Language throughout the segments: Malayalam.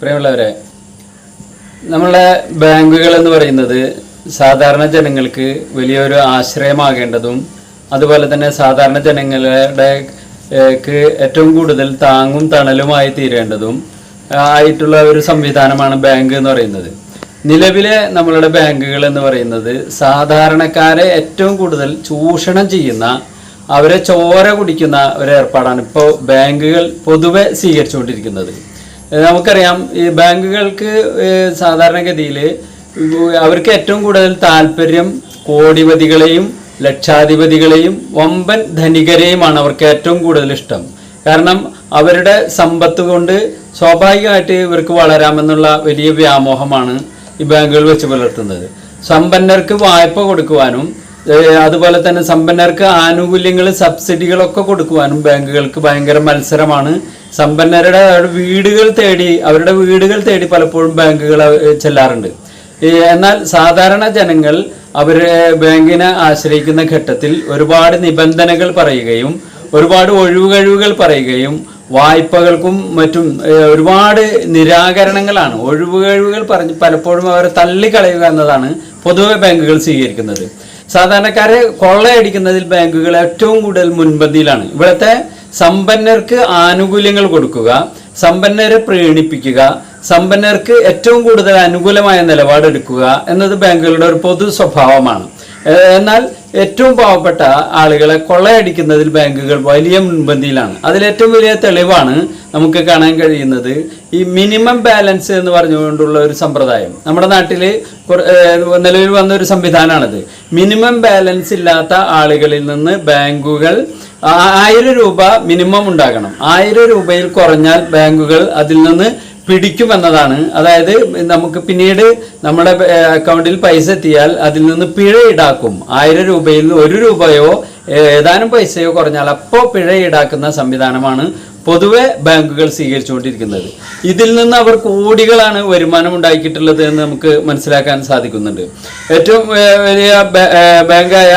പ്രിയമുള്ളവരെ നമ്മളെ ബാങ്കുകൾ എന്ന് പറയുന്നത് സാധാരണ ജനങ്ങൾക്ക് വലിയൊരു ആശ്രയമാകേണ്ടതും അതുപോലെ തന്നെ സാധാരണ ജനങ്ങളുടെ ഏറ്റവും കൂടുതൽ താങ്ങും തണലുമായി തീരേണ്ടതും ആയിട്ടുള്ള ഒരു സംവിധാനമാണ് ബാങ്ക് എന്ന് പറയുന്നത്. നിലവിലെ നമ്മളുടെ ബാങ്കുകൾ എന്ന് പറയുന്നത് സാധാരണക്കാരെ ഏറ്റവും കൂടുതൽ ചൂഷണം ചെയ്യുന്ന അവരെ ചോര കുടിക്കുന്ന ഒരു ഏർപ്പാടാണ് ഇപ്പോൾ ബാങ്കുകൾ പൊതുവെ സ്വീകരിച്ചുകൊണ്ടിരിക്കുന്നത്. നമുക്കറിയാം ഈ ബാങ്കുകൾക്ക് സാധാരണഗതിയിൽ അവർക്ക് ഏറ്റവും കൂടുതൽ താല്പര്യം കോടിപതികളെയും ലക്ഷാധിപതികളെയും വമ്പൻ ധനികരെയുമാണ് അവർക്ക് ഏറ്റവും കൂടുതൽ ഇഷ്ടം. കാരണം അവരുടെ സമ്പത്ത് കൊണ്ട് സ്വാഭാവികമായിട്ട് ഇവർക്ക് വളരാമെന്നുള്ള വലിയ വ്യാമോഹമാണ് ഈ ബാങ്കുകൾ വെച്ച് പുലർത്തുന്നത്. സമ്പന്നർക്ക് വായ്പ കൊടുക്കുവാനും അതുപോലെ തന്നെ സമ്പന്നർക്ക് ആനുകൂല്യങ്ങൾ സബ്സിഡികളൊക്കെ കൊടുക്കുവാനും ബാങ്കുകൾക്ക് ഭയങ്കര മത്സരമാണ് സമ്പന്നരുടെ വീടുകൾ തേടി അവരുടെ വീടുകൾ തേടി പലപ്പോഴും ബാങ്കുകൾ ചെല്ലാറുണ്ട്. എന്നാൽ സാധാരണ ജനങ്ങൾ അവരെ ബാങ്കിനെ ആശ്രയിക്കുന്ന ഘട്ടത്തിൽ ഒരുപാട് നിബന്ധനകൾ പറയുകയും ഒരുപാട് ഒഴിവുകഴിവുകൾ പറയുകയും വായ്പകൾക്കും മറ്റും ഒരുപാട് നിരാകരണങ്ങളാണ്. ഒഴിവുകഴിവുകൾ പറഞ്ഞ് പലപ്പോഴും അവരെ തള്ളിക്കളയുക എന്നതാണ് പൊതുവെ ബാങ്കുകൾ സ്വീകരിക്കുന്നത്. സാധാരണക്കാരെ കൊള്ളയടിക്കുന്നതിൽ ബാങ്കുകൾ ഏറ്റവും കൂടുതൽ മുൻപന്തിയിലാണ്. ഇവിടുത്തെ സമ്പന്നർക്ക് ആനുകൂല്യങ്ങൾ കൊടുക്കുക സമ്പന്നരെ പ്രീണിപ്പിക്കുക സമ്പന്നർക്ക് ഏറ്റവും കൂടുതൽ അനുകൂലമായ നിലപാടെടുക്കുക എന്നത് ബാങ്കുകളുടെ ഒരു പൊതു സ്വഭാവമാണ്. എന്നാൽ ഏറ്റവും പാവപ്പെട്ട ആളുകളെ കൊള്ളയടിക്കുന്നതിൽ ബാങ്കുകൾ വലിയ മുൻപന്തിയിലാണ്. അതിലേറ്റവും വലിയ തെളിവാണ് നമുക്ക് കാണാൻ കഴിയുന്നത് ഈ മിനിമം ബാലൻസ് എന്ന് പറഞ്ഞുകൊണ്ടുള്ള ഒരു സമ്പ്രദായം. നമ്മുടെ നാട്ടിൽ നിലവിൽ വന്ന ഒരു സംവിധാനമാണത്. മിനിമം ബാലൻസ് ഇല്ലാത്ത ആളുകളിൽ നിന്ന് ബാങ്കുകൾ ആയിരം രൂപ മിനിമം ഉണ്ടാകണം. ആയിരം രൂപയിൽ കുറഞ്ഞാൽ ബാങ്കുകൾ അതിൽ നിന്ന് പിടിക്കുമെന്നതാണ് അതായത് നമുക്ക് പിന്നീട് നമ്മുടെ അക്കൗണ്ടിൽ പൈസ എത്തിയാൽ അതിൽ നിന്ന് പിഴ ഈടാക്കും. ആയിരം രൂപയിൽ നിന്ന് ഒരു രൂപയോ ഏതാനും പൈസയോ കുറഞ്ഞാൽ അപ്പോൾ പിഴ ഈടാക്കുന്ന സംവിധാനമാണ് പൊതുവെ ബാങ്കുകൾ സ്വീകരിച്ചുകൊണ്ടിരിക്കുന്നത്. ഇതിൽ നിന്ന് അവർ കോടികളാണ് വരുമാനം ഉണ്ടാക്കിയിട്ടുള്ളത് എന്ന് നമുക്ക് മനസ്സിലാക്കാൻ സാധിക്കുന്നുണ്ട്. ഏറ്റവും വലിയ ബാങ്കായ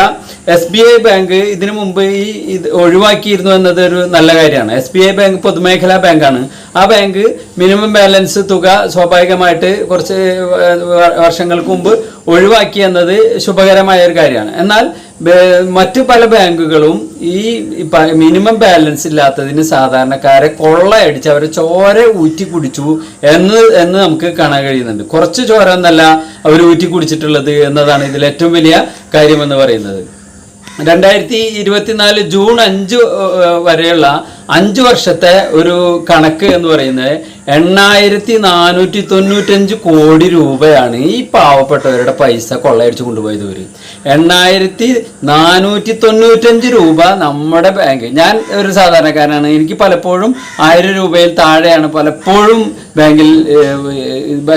എസ് ബി ഐ ബാങ്ക് ഇതിനു മുമ്പ് ഈ ഇത് ഒഴിവാക്കിയിരുന്നു എന്നത് ഒരു നല്ല കാര്യമാണ്. എസ് ബി ഐ ബാങ്ക് പൊതുമേഖലാ ബാങ്കാണ്. ആ ബാങ്ക് മിനിമം ബാലൻസ് തുക സ്വാഭാവികമായിട്ട് കുറച്ച് വർഷങ്ങൾക്ക് മുമ്പ് ഒഴിവാക്കി എന്നത് ശുഭകരമായ ഒരു കാര്യമാണ്. എന്നാൽ മറ്റു പല ബാങ്കുകളും ഈ മിനിമം ബാലൻസ് ഇല്ലാത്തതിന് സാധാരണക്കാരെ കൊള്ളയടിച്ച് അവരെ ചോര ഊറ്റി കുടിച്ചു എന്ന് എന്ന് നമുക്ക് കാണാൻ കഴിയുന്നുണ്ട്. കുറച്ച് ചോര എന്നല്ല അവർ ഊറ്റി കുടിച്ചിട്ടുള്ളത് എന്നതാണ് ഇതിൽ ഏറ്റവും വലിയ കാര്യമെന്ന് പറയുന്നത്. രണ്ടായിരത്തി ഇരുപത്തിനാല് ജൂൺ അഞ്ച് വരെയുള്ള അഞ്ച് വർഷത്തെ ഒരു കണക്ക് എന്ന് പറയുന്നത് എണ്ണായിരത്തി നാനൂറ്റി തൊണ്ണൂറ്റഞ്ച് കോടി രൂപയാണ് ഈ പാവപ്പെട്ടവരുടെ പൈസ കൊള്ളയടിച്ച് കൊണ്ടുപോയത് ഇവർ എണ്ണായിരത്തി നാനൂറ്റി തൊണ്ണൂറ്റഞ്ച് രൂപ നമ്മുടെ ബാങ്ക് ഞാൻ ഒരു സാധാരണക്കാരനാണ്. എനിക്ക് പലപ്പോഴും ആയിരം രൂപയിൽ താഴെയാണ് പലപ്പോഴും ബാങ്കിൽ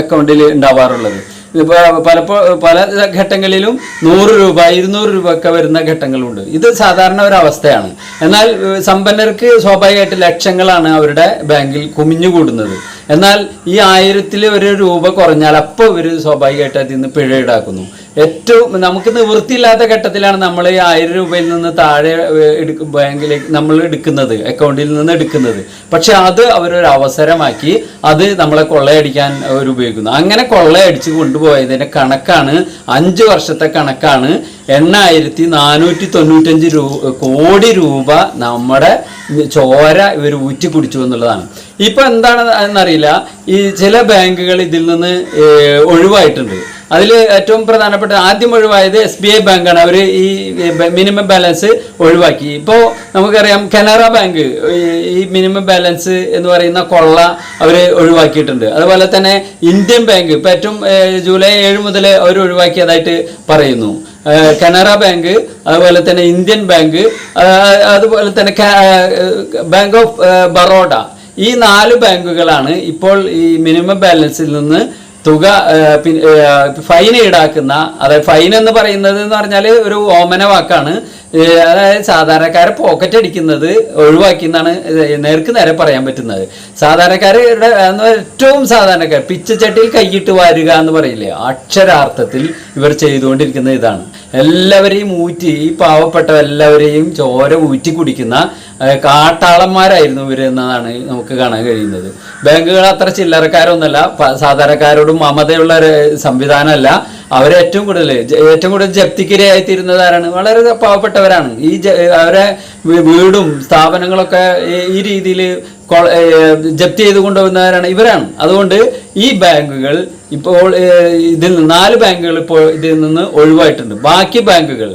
അക്കൗണ്ടിൽ ഉണ്ടാവാറുള്ളത്. ഇപ്പൊ പലപ്പോ പല ഘട്ടങ്ങളിലും നൂറ് രൂപ ഇരുന്നൂറ് രൂപ ഒക്കെ വരുന്ന ഘട്ടങ്ങളുണ്ട്. ഇത് സാധാരണ ഒരു അവസ്ഥയാണ്. എന്നാൽ സമ്പന്നർക്ക് സ്വാഭാവികമായിട്ട് ലക്ഷങ്ങളാണ് അവരുടെ ബാങ്കിൽ കുമിഞ്ഞുകൂടുന്നത് എന്നാൽ ഈ ആയിരത്തിൽ ഒരു രൂപ കുറഞ്ഞാൽ അപ്പോൾ ഇവർ സ്വാഭാവികമായിട്ട് അതിൽ നിന്ന് പിഴ ഈടാക്കുന്നു. ഏറ്റവും നമുക്ക് നിവൃത്തിയില്ലാത്ത ഘട്ടത്തിലാണ് നമ്മൾ ഈ ആയിരം രൂപയിൽ നിന്ന് താഴെ എടുക്കും ബാങ്കിലേക്ക് നമ്മൾ എടുക്കുന്നത് അക്കൗണ്ടിൽ നിന്ന് എടുക്കുന്നത്. പക്ഷെ അത് അവരൊരു അവസരമാക്കി അത് നമ്മളെ കൊള്ളയടിക്കാൻ അവർ ഉപയോഗിക്കുന്നു. അങ്ങനെ കൊള്ളയടിച്ച് കൊണ്ടുപോയതിന്റെ കണക്കാണ് അഞ്ച് വർഷത്തെ കണക്കാണ് എണ്ണായിരത്തി നാനൂറ്റി തൊണ്ണൂറ്റഞ്ച് രൂ കോടി രൂപ നമ്മുടെ ചോര ഇവർ ഊറ്റി കുടിച്ചു എന്നുള്ളതാണ്. ഇപ്പം എന്താണ് എന്നറിയില്ല. ഈ ചില ബാങ്കുകൾ ഇതിൽ നിന്ന് ഒഴിവായിട്ടുണ്ട്. അതിൽ ഏറ്റവും പ്രധാനപ്പെട്ട ആദ്യം ഒഴിവായത് എസ് ബി ഐ ബാങ്കാണ് അവർ ഈ മിനിമം ബാലൻസ് ഒഴിവാക്കി. ഇപ്പോൾ നമുക്കറിയാം കനറ ബാങ്ക് ഈ- മിനിമം ബാലൻസ് എന്ന് പറയുന്ന കൊള്ള അവർ ഒഴിവാക്കിയിട്ടുണ്ട്. അതുപോലെ തന്നെ ഇന്ത്യൻ ബാങ്ക് ഇപ്പം ഏറ്റവും ജൂലൈ ഏഴ് മുതൽ അവർ ഒഴിവാക്കിയതായിട്ട് പറയുന്നു. കനറ ബാങ്ക് അതുപോലെ തന്നെ ഇന്ത്യൻ ബാങ്ക് അതുപോലെ തന്നെ ബാങ്ക് ഓഫ് ബറോഡ ഈ നാല് ബാങ്കുകളാണ് ഇപ്പോൾ ഈ മിനിമം ബാലൻസിൽ നിന്ന് തുക ഫൈൻ ഈടാക്കുന്ന അതായത് ഫൈൻ എന്ന് പറയുന്നത് എന്ന് പറഞ്ഞാൽ ഒരു ഓമന വാക്കാണ്. അതായത് സാധാരണക്കാരെ പോക്കറ്റ് അടിക്കുന്നത് ഒഴിവാക്കി എന്നാണ് നേർക്ക് നേരെ പറയാൻ പറ്റുന്നത്. സാധാരണക്കാരുടെ ഏറ്റവും സാധാരണക്കാർ പിച്ചച്ചട്ടിയിൽ കൈയിട്ട് വാരുക എന്ന് പറയില്ലേ അക്ഷരാർത്ഥത്തിൽ ഇവർ ചെയ്തുകൊണ്ടിരിക്കുന്ന ഇതാണ്. എല്ലാവരെയും ഊറ്റി ഈ പാവപ്പെട്ട എല്ലാവരെയും ചോര ഊറ്റി കുടിക്കുന്ന കാട്ടാളന്മാരായിരുന്നു ഇവർ എന്നതാണ് നമുക്ക് കാണാൻ കഴിയുന്നത്. ബാങ്കുകൾ അത്ര ചില്ലറക്കാരൊന്നുമല്ല സാധാരണക്കാരോടും മമതയുള്ള ഒരു സംവിധാനമല്ല. അവരെ ഏറ്റവും കൂടുതൽ ഏറ്റവും കൂടുതൽ ജപ്തിക്കിരയായി തീരുന്നത് ആരാണ് വളരെ പാവപ്പെട്ടവരാണ്. ഈ അവരെ വീടും സ്ഥാപനങ്ങളൊക്കെ ഈ രീതിയിൽ ജപ്തി ചെയ്ത് കൊണ്ടുവന്നവരാണ് ഇവരാണ്. അതുകൊണ്ട് ഈ ബാങ്കുകൾ ഇപ്പോൾ ഇതിൽ നിന്ന് നാല് ബാങ്കുകൾ ഇപ്പോൾ ഇതിൽ നിന്ന് ഒഴിവായിട്ടുണ്ട്. ബാക്കി ബാങ്കുകൾ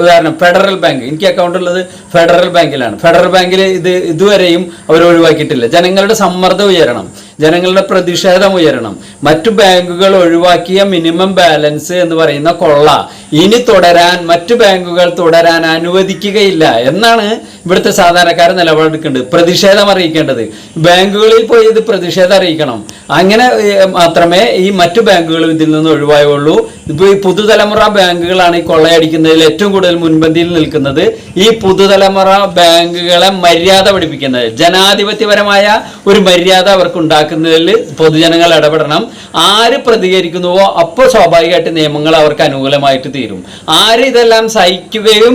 ഉദാഹരണം ഫെഡറൽ ബാങ്ക് എനിക്ക് അക്കൗണ്ട് ഉള്ളത് ഫെഡറൽ ബാങ്കിലാണ്. ഫെഡറൽ ബാങ്കിൽ ഇത് ഇതുവരെയും അവർ ഒഴിവാക്കിയിട്ടില്ല. ജനങ്ങളുടെ സമ്മർദ്ദം ഉയരണം. ജനങ്ങളുടെ പ്രതിഷേധം ഉയരണം. മറ്റു ബാങ്കുകൾ ഒഴിവാക്കിയ മിനിമം ബാലൻസ് എന്ന് പറയുന്ന കൊള്ള ഇനി തുടരാൻ മറ്റു ബാങ്കുകൾ തുടരാൻ അനുവദിക്കുകയില്ല എന്നാണ് ഇവിടുത്തെ സാധാരണക്കാർ നിലപാടെടുക്കേണ്ടത് പ്രതിഷേധം അറിയിക്കേണ്ടത്. ബാങ്കുകളിൽ പോയി ഇത് പ്രതിഷേധം അറിയിക്കണം. അങ്ങനെ മാത്രമേ ഈ മറ്റു ബാങ്കുകൾ ഇതിൽ നിന്ന് ഒഴിവായുള്ളൂ. ഇപ്പോൾ ഈ പുതുതലമുറ ബാങ്കുകളാണ് ഈ കൊള്ളയടിക്കുന്നതിൽ ഏറ്റവും കൂടുതൽ മുൻപന്തിയിൽ നിൽക്കുന്നത്. ഈ പുതുതലമുറ ബാങ്കുകളെ മര്യാദ പഠിപ്പിക്കുന്നത്. ജനാധിപത്യപരമായ ഒരു മര്യാദ അവർക്ക് ഉണ്ടാക്കുന്നതിൽ പൊതുജനങ്ങൾ ഇടപെടണം. ആര് പ്രതികരിക്കുന്നുവോ അപ്പോൾ സ്വാഭാവികമായിട്ട് നിയമങ്ങൾ അവർക്ക് അനുകൂലമായിട്ട് തീരും. ആര് ഇതെല്ലാം സഹിക്കുകയും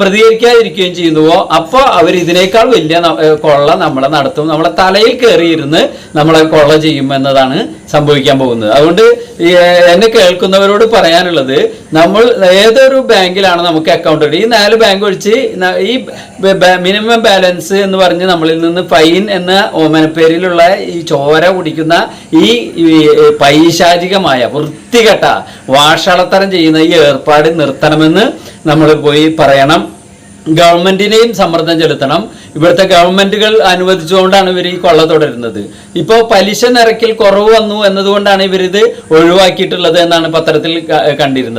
പ്രതികരിക്കാതിരിക്കുകയും ചെയ്യുന്നുവോ അപ്പോൾ അവർ ഇതിനേക്കാൾ വലിയ കൊള്ള നമ്മളെ നടത്തും. നമ്മളെ തലയിൽ കയറിയിരുന്ന് നമ്മളെ കൊള്ള ചെയ്യും എന്നതാണ് സംഭവിക്കാൻ പോകുന്നത്. അതുകൊണ്ട് എന്നെ കേൾക്കുന്നവരോട് പറയാനുള്ളത് നമ്മൾ ഏതൊരു ബാങ്കിലാണ് നമുക്ക് അക്കൗണ്ട് ഈ നാല് ബാങ്ക് ഒഴിച്ച് ഈ മിനിമം ബാലൻസ് എന്ന് പറഞ്ഞ് നമ്മളിൽ നിന്ന് ഫൈൻ എന്ന ഓമനപ്പേരിലുള്ള ഈ ചോര കുടിക്കുന്ന ഈ പൈശാചികമായ വൃത്തികെട്ട വാഷളത്തരം ചെയ്യുന്ന ഈ ഏർപ്പാട് നിർത്തണമെന്ന് നമ്മൾ പോയി പറയണം. ഗവൺമെന്റിനെയും സമ്മർദ്ദം ചെലുത്തണം. ഇവിടുത്തെ ഗവൺമെന്റുകൾ അനുവദിച്ചുകൊണ്ടാണ് ഇവർ ഈ കൊള്ള തുടരുന്നത്. ഇപ്പോൾ പലിശ നിരക്കിൽ കുറവ് വന്നു എന്നതുകൊണ്ടാണ് ഇവരിത് ഒഴിവാക്കിയിട്ടുള്ളത് എന്നാണ് പത്രത്തിൽ കണ്ടിരുന്നത്.